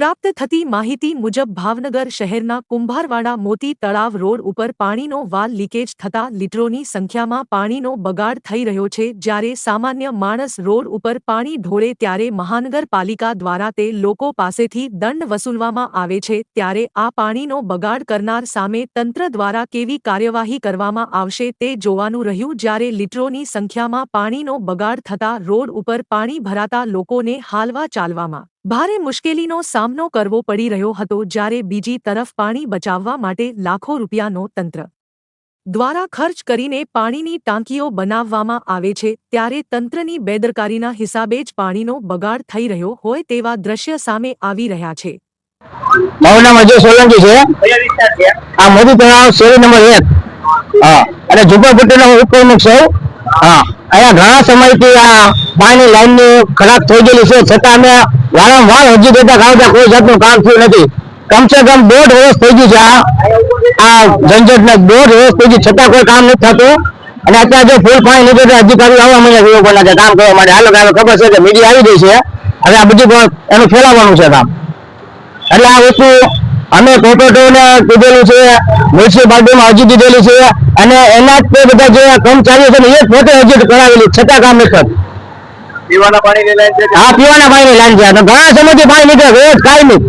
પ્રાપ્ત થતી માહિતી મુજબ ભાવનગર શહેરના કુંભારવાડા મોતી તળાવ રોડ ઉપર પાણીનો વાલ લીકેજ થતા લીટરોની સંખ્યામાં પાણીનો બગાડ થઈ રહ્યો છે. જ્યારે સામાન્ય માણસ રોડ ઉપર પાણી ઢોળે ત્યારે મહાનગરપાલિકા દ્વારા તે લોકો પાસેથી દંડ વસૂલવામાં આવે છે. ત્યારે આ પાણીનો બગાડ કરનાર સામે તંત્ર દ્વારા કેવી કાર્યવાહી કરવામાં આવશે તે જોવાનું રહ્યું. જ્યારે લીટરોની સંખ્યામાં પાણીનો બગાડ થતા રોડ ઉપર પાણી ભરાતા લોકોને હાલવા ચાલવામાં ભારે મુશ્કેલીનો સામનો કરવો પડી રહ્યો હતો જ્યારે બીજી તરફ પાણી બચાવવા માટે લાખો રૂપિયાનો તંત્ર દ્વારા ખર્ચ કરીને પાણીની ટાંકીઓ બનાવવામાં આવે છે, ત્યારે તંત્રની બેદરકારીના હિસાબે જ પાણીનો બગાડ થઈ રહ્યો હોય તેવા દ્રશ્ય સામે આવી રહ્યા છે. આ મોદી તળાવ શેરી નંબર એક. હા, અને ઝુંપડપટ્ટીનો ઉપપ્રમુખ છું. હા. અહીંયા ઘણા સમયથી આ પાણી લાઈનની ખરાબ થઈ ગયેલી છે. છતાં અમે વારંવાર હજી દેતા ગાવ ત્યાં કોઈ જાતનું કામ થયું નથી. કમસે કમ દોઢ વર્ષ થઈ ગયું છે આ ઝંઝટને દોઢ વર્ષ થઈ ગયું. છતાં કોઈ કામ નથી થતું. અને અત્યારે જો ફૂલ પાણી નથી અધિકારીઓ આવવા મને વિરોધના છે કામ કરવા માટે હાલો કાલે ખબર છે કે મીડિયા આવી ગઈ છે. હવે આ બધું એનું ફેલાવવાનું છે કામ. એટલે આ વસ્તુ અમે કોર્પોરેટરોને કીધેલું છે મ્યુનિસિપાલિટીમાં અરજી દીધેલી છે અને એના જ તે બધા જે કર્મચારીઓ છે એ પોતે અરજી કરાવેલી છતાં કામ નથી થતું. પીવાના પાણીની લાઈન છે હા પીવાના પાણીની લાઈન છે. ઘણા સમયથી પાણી નીકળે રોજ કાંઈ નહીં